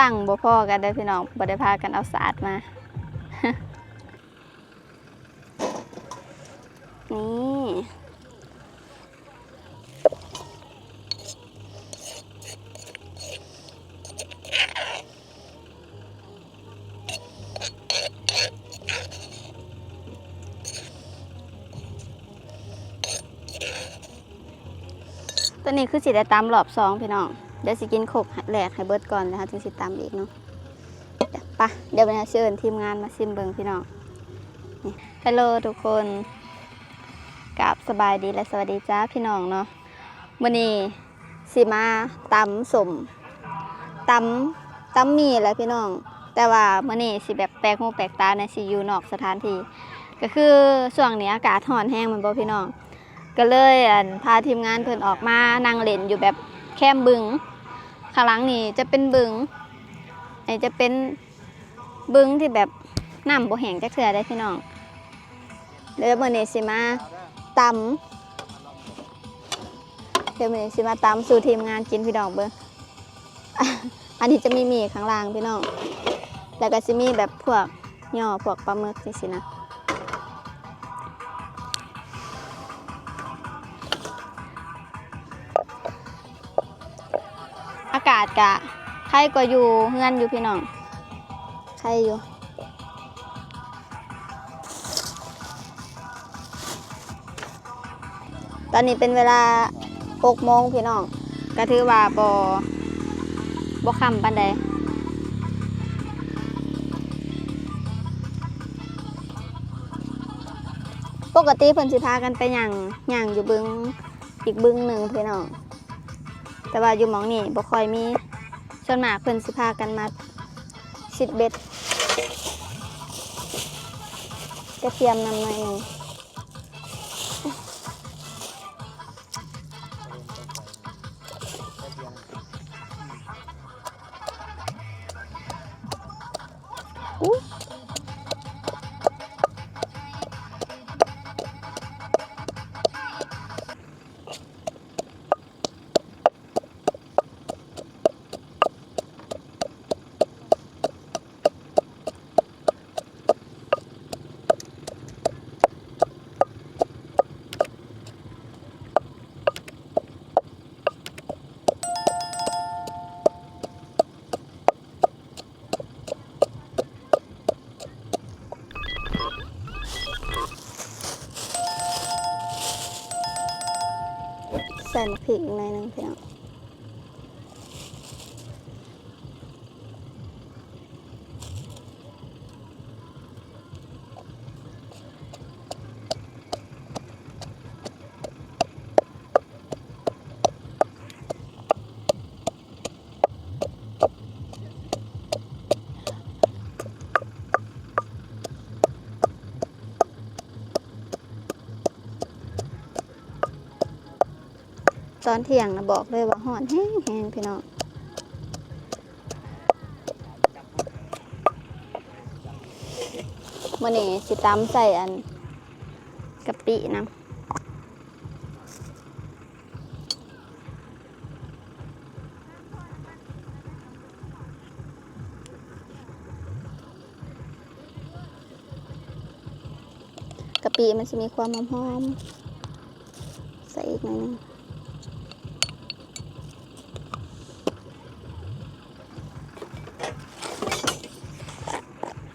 ตั้งบ่พ่อกันเด้พี่น้องบ่ได้พากันเอาสาดมา นี่ตัวนี้คือสิได้ตามรอบสองพี่น้อง เดี๋ยวสิกินขกแหลกให้เบิดก่อนนะคะถึงสิตามอีกเนาะไปะเดี๋ยวไปเชิญทีมงานมาซิมเบิงพี่น้องนี่ฮัลโหลทุกคนกับสบายดีและสวัสดีจ้าพี่น้องเนาะวันนี้สิมาตำสมตำตำมีแหละพี่น้อง แต่ว่ามื่อนี้สิแบบแปลกหูแปลกตาในสิอยู่นอกสถานที่ก็คือช่วงนี้อากาศร้อนแห้งมันบ่พี่น้อง ก็เลยพาทีมงานเพิ่นออกมานั่งเล่นอยู่แบบแคมบึง ข้างหลังนี่จะเป็นบึงไอจะเป็นบึงที่แบบน้ำบ่แห้งจักเทื่อได้พี่น้องเดี๋ยวมื้อนี้สิมาตำเดี๋ยวมื้อนี้สิมาตำสู่ทีมงานกินพี่น้องเบิ่งอันนี้จะมีหมีข้างล่างพี่น้อง แล้วก็สิมีแบบพวกย่อพวกปลาหมึกจังซี่นะากาศกะใครก็อยู่เงื่อนอยู่พี่น้องใครอยู่ตอนนี้เป็นเวลา6โมงพี่น้องก็ถือว่าบอบอคำปันใดปกติเพิ่นสิพากันไปย่างย่างอยู่บึงอีกบึงหนึ่งพี่น้อง แต่ว่าอยู่หมองนี่บ่ค่อยมีส่วนมากเพิ่นสิพากันมาชิดเบ็ดกระเทียมนำหน่อยหนึ่งอู้ ใส่มะพริกอีกหน่อยหนึงพี่น้อง ตอนเที่ยงนะบอกเลยว่าห่อนแห้งแห้งพี่น้องมื่อนี้สิตำใส่อันกะปินะกะปิมันจะมีความหอมๆใส่อีกหน่อยนึง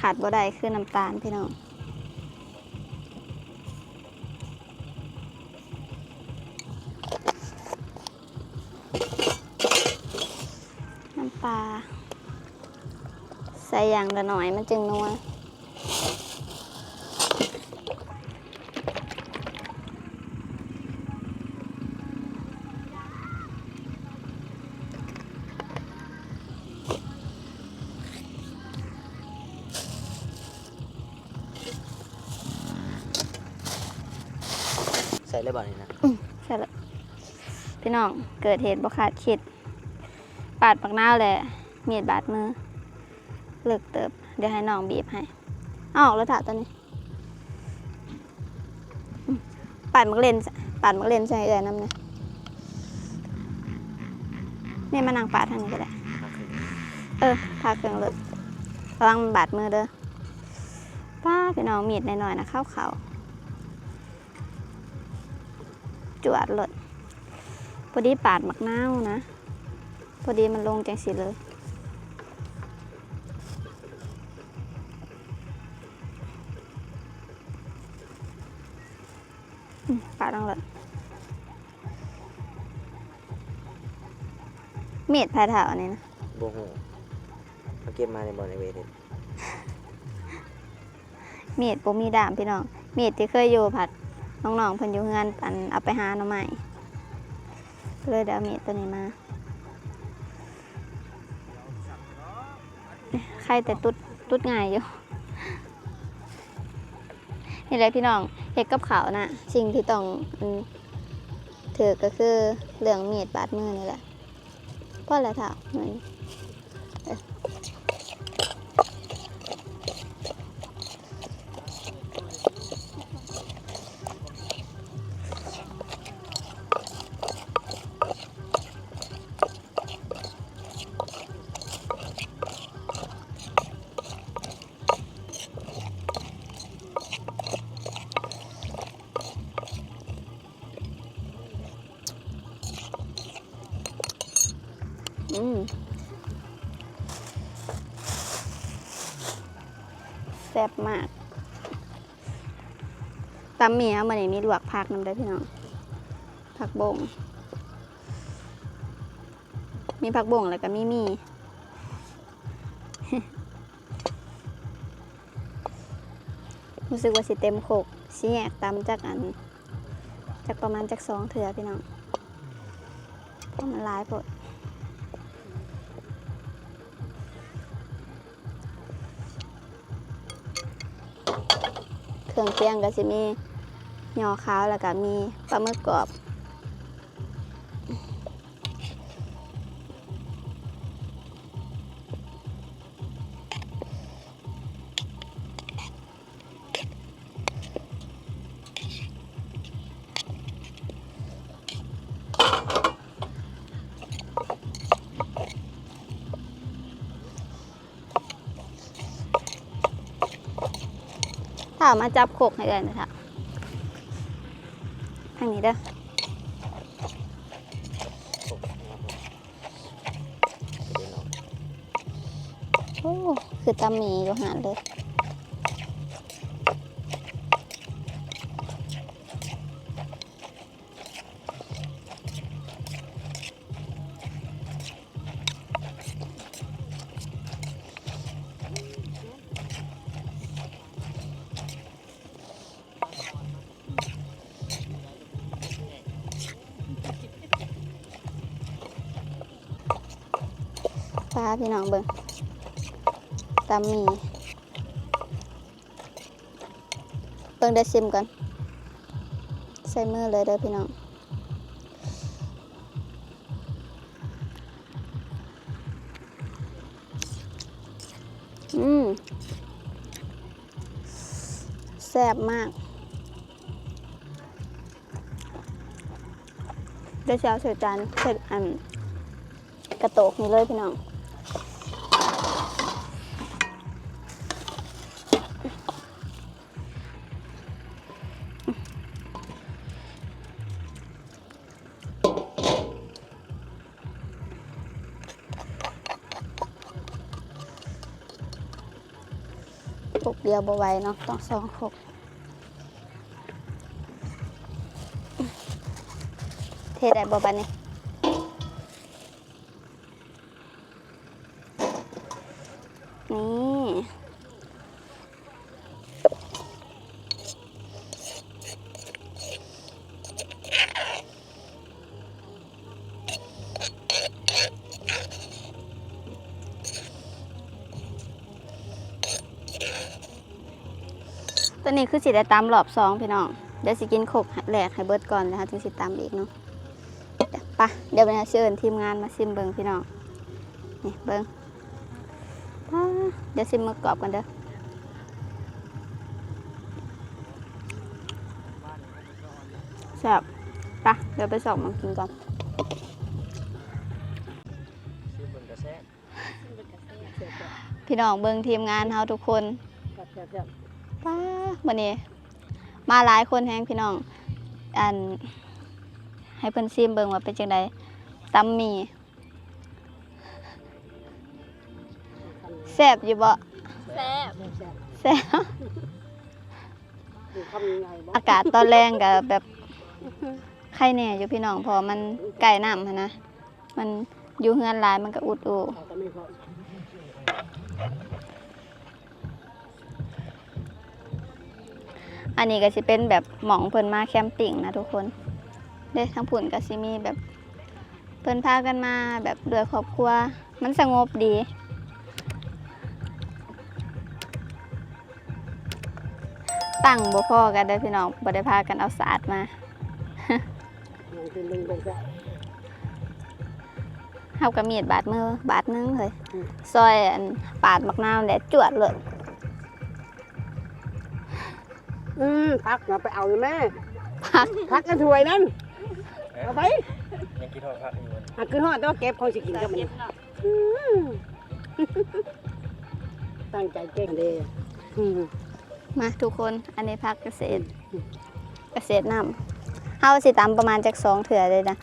ขาดบ่ได้คือน้ำตาลพี่น้องน้ำปลาใส่อย่างละหน่อยมันจึงนัว เลยบ่อนี่นะใช่แล้วพี่น้องเกิดเหตุบ่คาดคิดปาดปักนาวแหละมีดบาดมือเลิกเติบ เดี๋ยวให้น้องบีบให้เอาออกแล้วถ่าตอนนี้อืมปาดมักเล่นปาดมักเล่นใส่เอือน้ำเนี่ยนี่มานั่งปาดทางนี้ก็ได้ เออทาเครื่องเลยระวังมันบาดมือเด้อป้าพี่น้องมีดหน่อยๆนะเข้าเขา จวดเลยพอดีปาดมักนาวนะ พอดีมันลงจังสิเลยอืมปาดลงเลยมีดแผ่เถาอันนี้นะโบโหเขาเก็บมาในบอลในเวทีมีดบ่มีดามพี่น้องมีดที่เคยอยู่ผัด น้องๆเพิ่นอยู่เฮือนอันเอาไปหาหน่อไม้เลยได้เอามีตัวนี้มาใครแต่ตุดตุดง่ายอยู่นี่แหละพี่น้องเฮ็ดกับเขาวนะสิ่งที่ต้องถือก็คือเรื่องมีดบาดมือนี่แหละเพราะอะไรเท่าเหมือน ซ่บมากตำเมียมันนี่มีลวกผักนำได้พี่น้องผักบง มีผักบงแล้วก็มีมีรู้สึกว่าสิเต็มโคกสิแยกตำจากอันจากประมาณจากสองเถื่อพี่น้องเพราะมันลายปด รื่องเคียงก็จะมีหยอขาวแล้วก็มีปลาหมึกกรอบ ถ้ามาจับโคกให้เลยนะคะทางนี้เด้อโอ้คือตำมีอยู่หานเลยาพี่น้องเบิ่งตำมีเบิ่งได้ซิมก่อนใส่มือเลยเด้อพี่น้องอืมแซ่บมากเดี๋ยวจะเอาใส่จานใส่อันกระโตกนี่เลยพี่น้อง เดียวบาไหวเนาะต้องสองหกเทได้บาบันนี่นี่ ตอนนี้คือสิได้ตามรอบสองพี่น้องเดี๋ยวสิกินขกแหลกให้เบิดก่อนนะคะถึงสิตามอีกเนาะไปะเดี๋ยวไปเชิญทีมงานมาซิมเบิงพี่น้องนี่เบิงป๊าเดี๋ยวซิมมากรอบกันเด้อแซ่บไปะเดี๋ยวไปสอบมากินก่อนพี่น้องเบิงทีมงานเฮาทุกคน เจ็บเจ็บเจ็บป้ามื้อนี้ มาหลายคนแฮงพี่น้อง อัน ให้เพิ่นซิมเบิ่งว่าเป็นจังไดตำหมี่แซ่บอยู่บ่แซ่บแซ่บแซ่บดูคำยังไงบ่อากาศตอนแรงก็แบบไข้แน่อยู่พี่น้องเพอมันใกล้น้ำหั้นนะ มันอยู่เฮือนหลายมันก็อุดอู เขาก็ไม่พ อันนี้ก็สิเป็นแบบหมองเพิ่นมาแคมปิ้งนะทุกคนเด้ทั้งผุ่นก็สิมีแบบเพิ่นพากันมาแบบด้วยครอบครัว มันสงบดี ตั้งบ่พอกันเด้พี่น้องบ่ได้พากันเอาสาดมาเป็นลึงเป็นแซ่บเฮากับมีดบาดมือบาดนึงเลยซอยอันปาดมักนาวแดดจวดเลย อืมพักมาไปเอาเลยแม่พักพักกันถวยนั่นเอาไปยังคิดว่าพักอยู่หักขึ้นหอดต้องเก็บของสิกินกับมันอืมตั้งใจเก่งเด้อืมมาทุกคนอันนี้พักเกษตร เกษตรนำเฮาสิตำประมาณจากสองเถื่อเลยนะ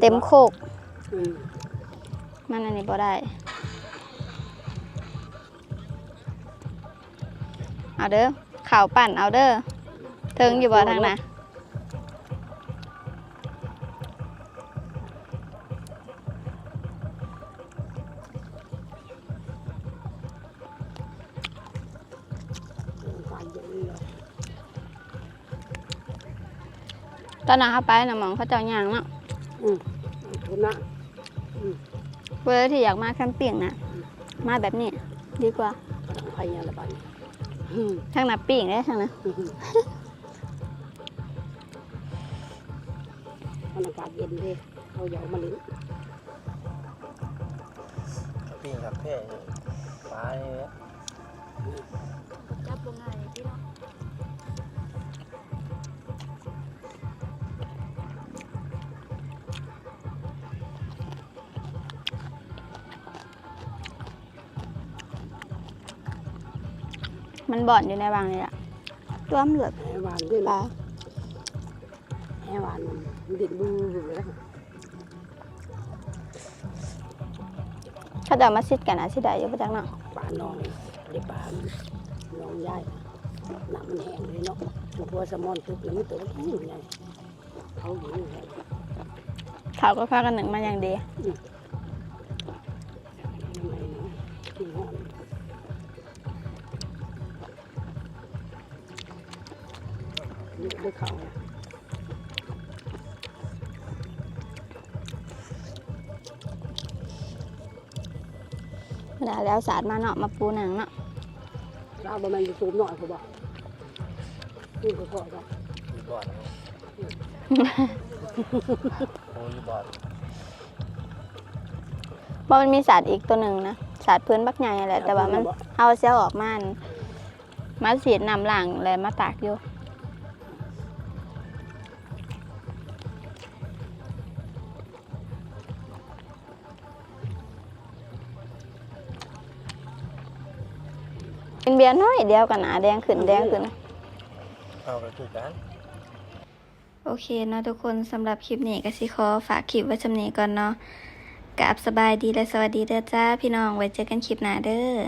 เต็มโคก อืมมันอันนี้บ่ได้ เอาเด้อข่าวปั่นเอาเด้อ เทิงอยู่บ่ทางน่ะฝ่ายเย็นเลยตอนนั้นเขาไปน่ะหมองเขาเจ้าย่างเนาะอืมคุณนะเวลาที่อยากมาแคมปิ้งน่ะมาแบบนี้ ดีกว่าไปยังละบันอืมทางน่ะปิ้งได้ทางน่ะ บรยากาศเย็นเด้เขาอยากมาลิ้นปิ้งกับแพ่ปลาเนี่ยจับบ่ง่ายพี่เนาะมันบ่อนอยู่ในบางนี่ล่ะตัวมันเหลือแหวานด้วยปลานะแหวานมัน ดิ่นบูเลยนะเขาจะเอามาซิดกันนะสิได้อยู่ประจักเนาะปลาน้องเดี๋ยวปลาน้องย่ายน้ำมันแห้งเลยเนาะมันพัวสมอนทุกแล้วไม่ตัวนี้ไงเขาอยู่นี่ไงเขาก็พากันหนึ่งมาอย่างดี เวลาแล้วสาดมาเนาะมาปูหนังเนาะเราบะมันสูงหน่อยเขาบอกนี่เขาบอกว่ามีบอดนะโอ้ยบอดเพราะมันมีสาดอีกตัวหนึ่งนะสาดพื้นบักใหญ่แหละแต่ว่ามันเอาเสียออกมาอันมาสีดนำหลังเลยมาตากอยู่ เป็นเบียร์น้อยเดียวกันนะแดงขึ้นแดงขึ้น เอากระจุกกันโอเคเนาะทุกคนสำหรับคลิปนี้ก็สิขอฝากคลิปไว้ชำนี้ก่อนเนาะกับสบายดีและสวัสดีเด้อจ้าพี่น้องไว้เจอกันคลิปหน้าเด้อ